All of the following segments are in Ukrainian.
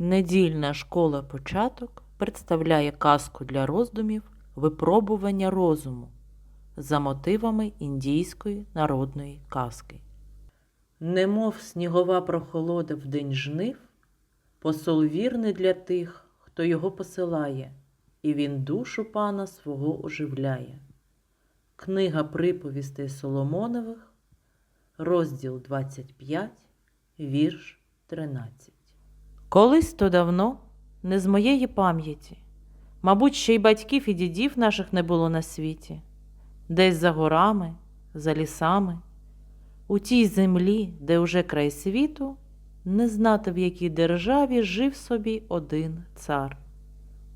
Недільна школа початок представляє казку для роздумів Випробування розуму за мотивами індійської народної казки. Немов снігова прохолода в день жнив, посол вірний для тих, хто його посилає, і він душу пана свого оживляє. Книга приповістей Соломонових, розділ 25, вірш 13. Колись то давно, не з моєї пам'яті, мабуть, ще й батьків і дідів наших не було на світі, десь за горами, за лісами, у тій землі, де уже край світу, не знати в якій державі жив собі один цар.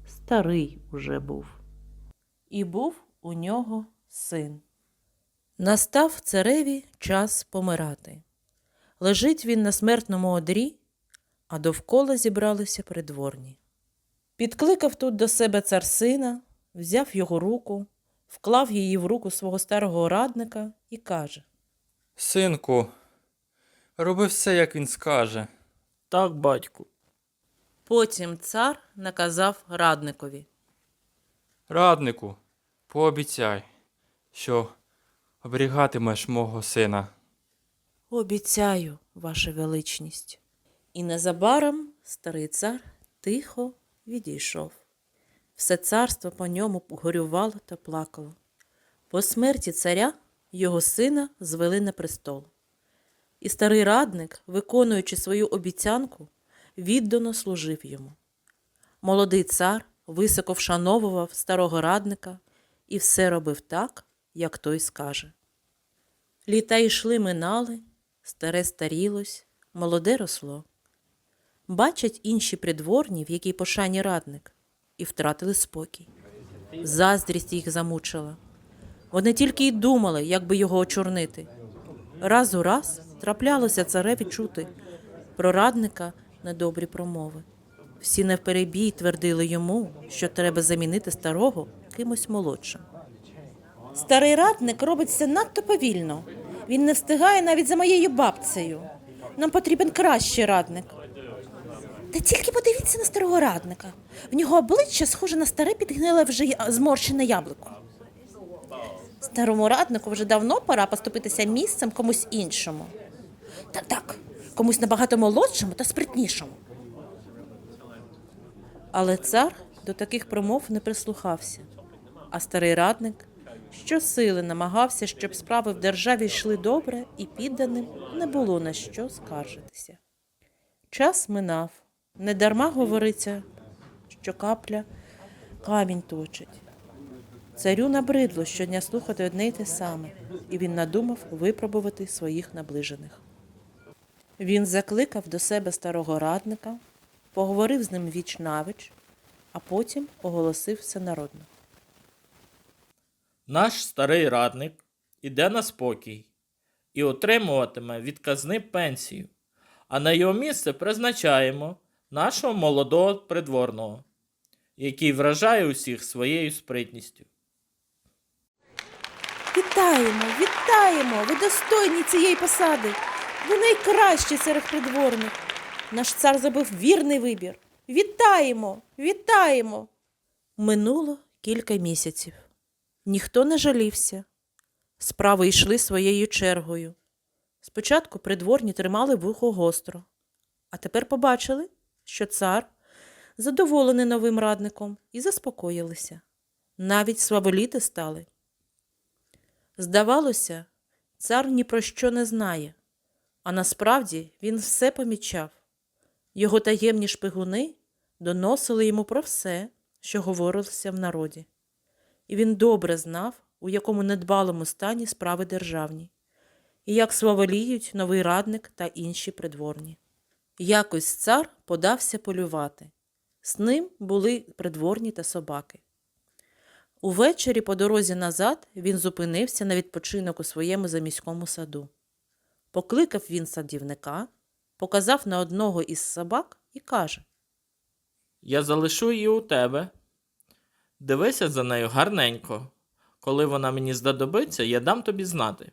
Старий уже був. І був у нього син. Настав цареві час помирати. Лежить він на смертному одрі, а довкола зібралися придворні. Підкликав тут до себе цар сина, взяв його руку, вклав її в руку свого старого радника і каже: Синку, роби все, як він скаже. Так, батьку. Потім цар наказав радникові. Раднику, пообіцяй, що оберігатимеш мого сина. Обіцяю, ваша величність. І незабаром старий цар тихо відійшов. Все царство по ньому горювало та плакало. По смерті царя його сина звели на престол. І старий радник, виконуючи свою обіцянку, віддано служив йому. Молодий цар високо вшановував старого радника і все робив так, як той скаже. Літа йшли минали, старе старілось, молоде росло. Бачать інші придворні, в якій пошані радник, і втратили спокій. Заздрість їх замучила. Вони тільки й думали, як би його очорнити. Раз у раз траплялося цареві чути про радника недобрі промови. Всі навперебій твердили йому, що треба замінити старого кимось молодшим. Старий радник робиться надто повільно. Він не встигає навіть за моєю бабцею. Нам потрібен кращий радник. Та тільки подивіться на старого радника. В нього обличчя схоже на старе підгниле вже зморщене яблуко. Старому раднику вже давно пора поступитися місцем комусь іншому. Так, так, комусь набагато молодшому та спритнішому. Але цар до таких промов не прислухався, а старий радник щосили намагався, щоб справи в державі йшли добре, і підданим не було на що скаржитися. Час минав. Недарма говориться, що капля камінь точить. Царю набридло щодня слухати одне й те саме, і він надумав випробувати своїх наближених. Він закликав до себе старого радника, поговорив з ним віч навіч, а потім оголосив всенародно. Наш старий радник іде на спокій і отримуватиме від казни пенсію, а на його місце призначаємо нашого молодого придворного, який вражає усіх своєю спритністю. Вітаємо, вітаємо! Ви достойні цієї посади. Ви найкращі серед придворних. Наш цар зробив вірний вибір. Вітаємо, вітаємо. Минуло кілька місяців. Ніхто не жалівся. Справи йшли своєю чергою. Спочатку придворні тримали вухо гостро, а тепер побачили, що цар задоволений новим радником і заспокоїлися. Навіть сваволіти стали. Здавалося, цар ні про що не знає, а насправді він все помічав. Його таємні шпигуни доносили йому про все, що говорилося в народі. І він добре знав, у якому недбалому стані справи державні, і як сваволіють новий радник та інші придворні. Якось цар подався полювати. З ним були придворні та собаки. Увечері по дорозі назад він зупинився на відпочинок у своєму заміському саду. Покликав він садівника, показав на одного із собак і каже: Я залишу її у тебе. Дивися за нею гарненько. Коли вона мені здадобиться, я дам тобі знати.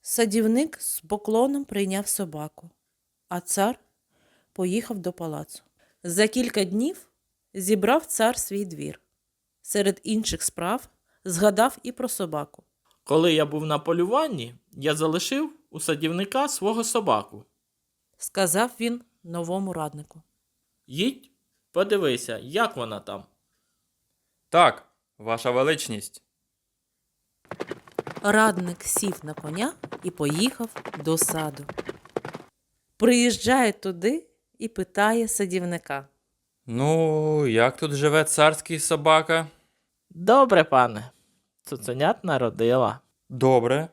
Садівник з поклоном прийняв собаку, а цар поїхав до палацу. За кілька днів зібрав цар свій двір. Серед інших справ згадав і про собаку. Коли я був на полюванні, я залишив у садівника свого собаку. Сказав він новому раднику. Їдь, подивися, як вона там. Так, ваша величність. Радник сів на коня і поїхав до саду. Приїжджає туди і питає садівника. Ну, як тут живе царський собака? Добре, пане. Цуценят народила. Добре.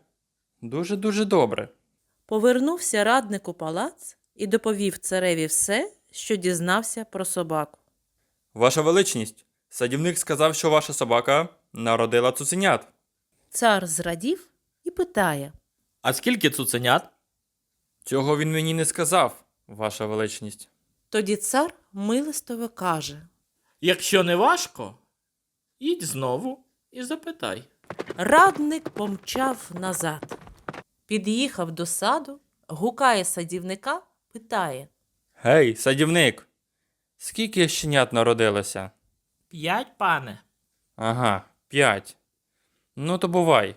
Дуже-дуже добре. Повернувся радник у палац і доповів цареві все, що дізнався про собаку. Ваша величність, садівник сказав, що ваша собака народила цуценят. Цар зрадів і питає. А скільки цуценят? Цього він мені не сказав, ваша величність. Тоді цар милостиво каже. Якщо не важко, їдь знову і запитай. Радник помчав назад. Під'їхав до саду, гукає садівника, питає. Гей, садівник, скільки щенят народилося? П'ять, пане. Ага, п'ять. Ну то бувай.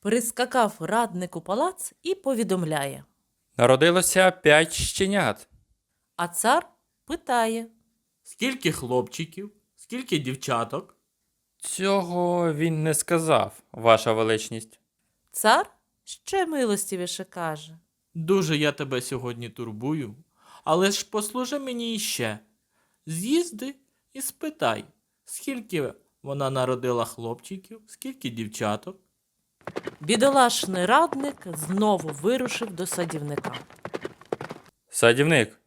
Прискакав радник у палац і повідомляє. Народилося п'ять щенят. А цар питає. Скільки хлопчиків, скільки дівчаток? Цього він не сказав, ваша величність. Цар ще милостивіше каже. Дуже я тебе сьогодні турбую, але ж послужи мені іще. З'їзди і спитай, скільки вона народила хлопчиків, скільки дівчаток. Бідолашний радник знову вирушив до садівника. Садівник,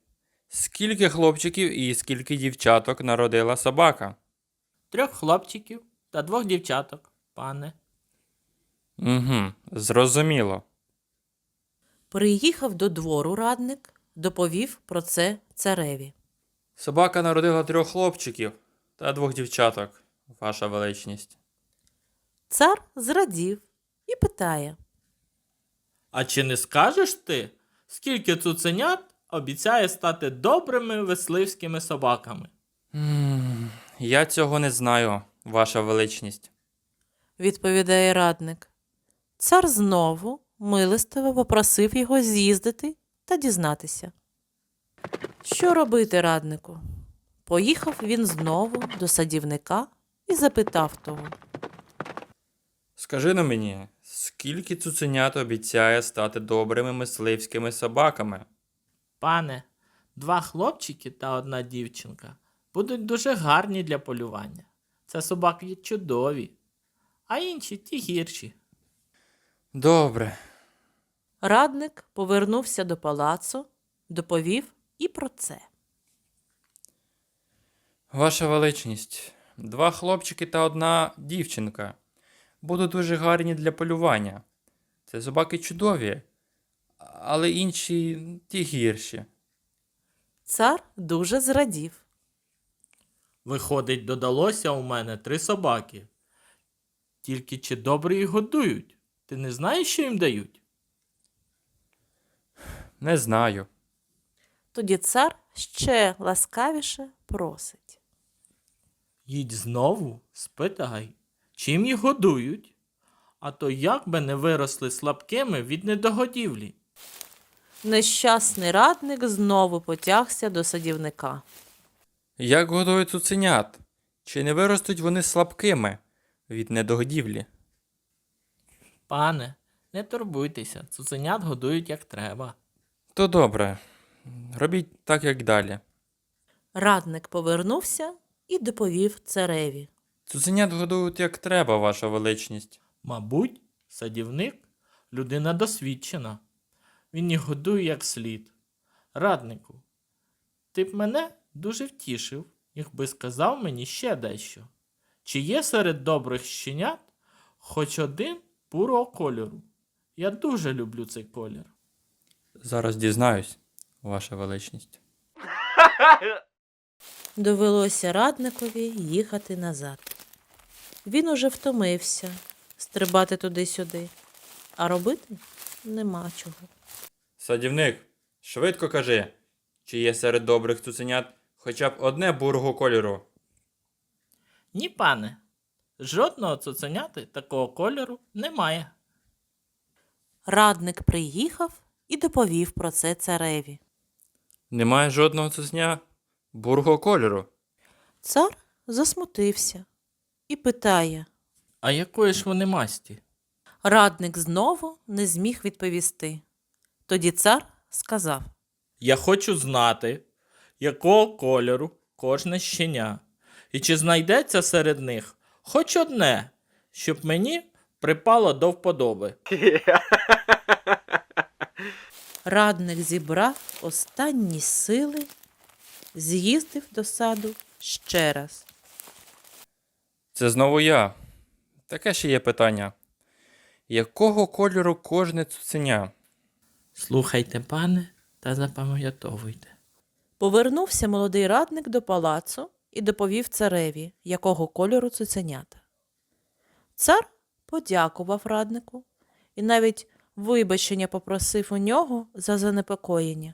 скільки хлопчиків і скільки дівчаток народила собака? Трьох хлопчиків та двох дівчаток, пане. Угу, зрозуміло. Приїхав до двору радник, доповів про це цареві. Собака народила трьох хлопчиків та двох дівчаток, ваша величність. Цар зрадів питає. А чи не скажеш ти, скільки цуценят обіцяє стати добрими весливськими собаками? я цього не знаю, ваша величність. відповідає радник. Цар знову милостиво попросив його з'їздити та дізнатися. Що робити раднику? Поїхав він знову до садівника і запитав того. Скажи на мені, скільки цуценят обіцяє стати добрими мисливськими собаками? Пане, два хлопчики та одна дівчинка будуть дуже гарні для полювання. Це собаки чудові, а інші ті гірші. Добре. Радник повернувся до палацу, доповів і про це. Ваша величність, два хлопчики та одна дівчинка будуть дуже гарні для полювання. Це собаки чудові, але інші ті гірші. Цар дуже зрадів. Виходить, додалося у мене три собаки. Тільки чи добре їх годують? Ти не знаєш, що їм дають? Не знаю. Тоді цар ще ласкавіше просить. Їдь знову, спитай, чим їх годують, а то як би не виросли слабкими від недогодівлі. Нещасний радник знову потягся до садівника. Як годують цуценят? Чи не виростуть вони слабкими від недогодівлі? Пане, не турбуйтеся, цуценят годують як треба. То добре. Робіть так, як далі. Радник повернувся і доповів цареві. Цуценят годують як треба, ваша величність. Мабуть, садівник людина досвідчена. Він їх годує як слід. Раднику, ти б мене дуже втішив, якби сказав мені ще дещо. Чи є серед добрих щенят хоч один бурого кольору? Я дуже люблю цей колір. Зараз дізнаюсь, ваша величність. Довелося радникові їхати назад. Він уже втомився стрибати туди-сюди, а робити нема чого. Садівник, швидко кажи, чи є серед добрих цуценят хоча б одне бурого кольору. Ні, пане. Жодного цуценяти такого кольору немає. Радник приїхав і доповів про це цареві. Немає жодного цуценя бурого кольору. Цар засмутився і питає. А якої ж вони масті? Радник знову не зміг відповісти. Тоді цар сказав: Я хочу знати, якого кольору кожне щеня, і чи знайдеться серед них хоч одне, щоб мені припало до вподоби. Радник зібрав останні сили, з'їздив до саду ще раз. Це знову я. Таке ще є питання. Якого кольору кожне цуценя? Слухайте, пане, та запам'ятовуйте. Повернувся молодий радник до палацу і доповів цареві, якого кольору цуценята. Цар подякував раднику і навіть вибачення попросив у нього за занепокоєння.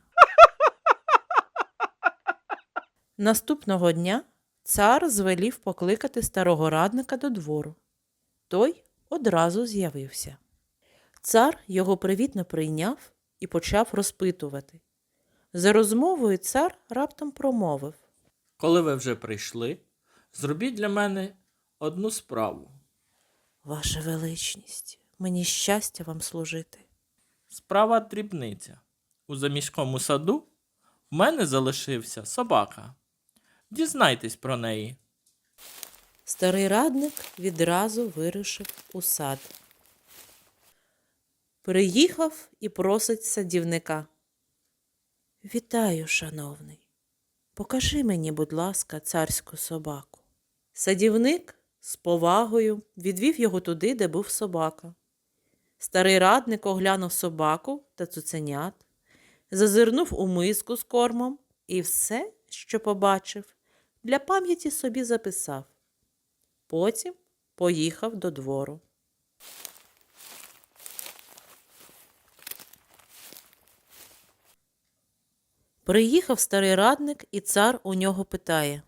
Наступного дня цар звелів покликати старого радника до двору. Той одразу з'явився. Цар його привітно прийняв і почав розпитувати. За розмовою цар раптом промовив. Коли ви вже прийшли, зробіть для мене одну справу. Ваша величність, мені щастя вам служити. Справа дрібниця. У заміському саду в мене залишився собака. Дізнайтесь про неї. Старий радник відразу вирушив у сад. Приїхав і просить садівника. Вітаю, шановний. Покажи мені, будь ласка, царську собаку. Садівник з повагою відвів його туди, де був собака. Старий радник оглянув собаку та цуценят, зазирнув у миску з кормом і все, що побачив, для пам'яті собі записав. Потім поїхав до двору. Приїхав старий радник, і цар у нього питає: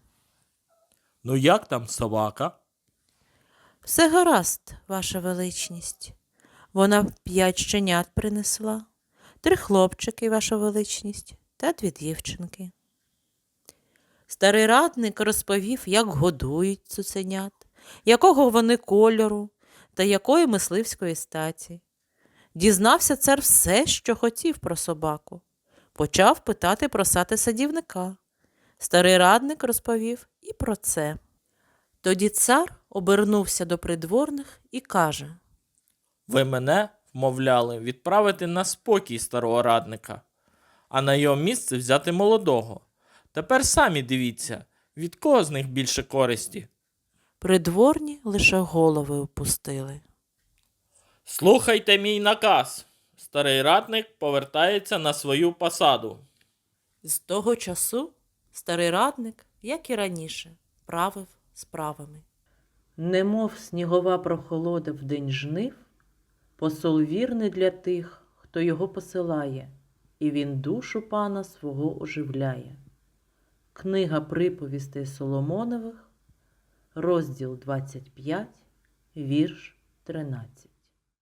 Ну як там собака? Все гаразд, ваша величність. Вона п'ять щенят принесла, три хлопчики, ваша величність, та дві дівчинки. Старий радник розповів, як годують цуценят, якого вони кольору та якої мисливської статі. Дізнався цар все, що хотів про собаку. Почав питати про сати садівника. Старий радник розповів і про це. Тоді цар обернувся до придворних і каже: Ви мене вмовляли відправити на спокій старого радника, а на його місце взяти молодого. Тепер самі дивіться, від кого з них більше користі. Придворні лише голови опустили. Слухайте мій наказ. Старий радник повертається на свою посаду. З того часу старий радник, як і раніше, правив справами. Немов снігова прохолода в день жнив, посол вірний для тих, хто його посилає, і він душу пана свого оживляє. Книга приповістей Соломонових, розділ 25, вірш 13.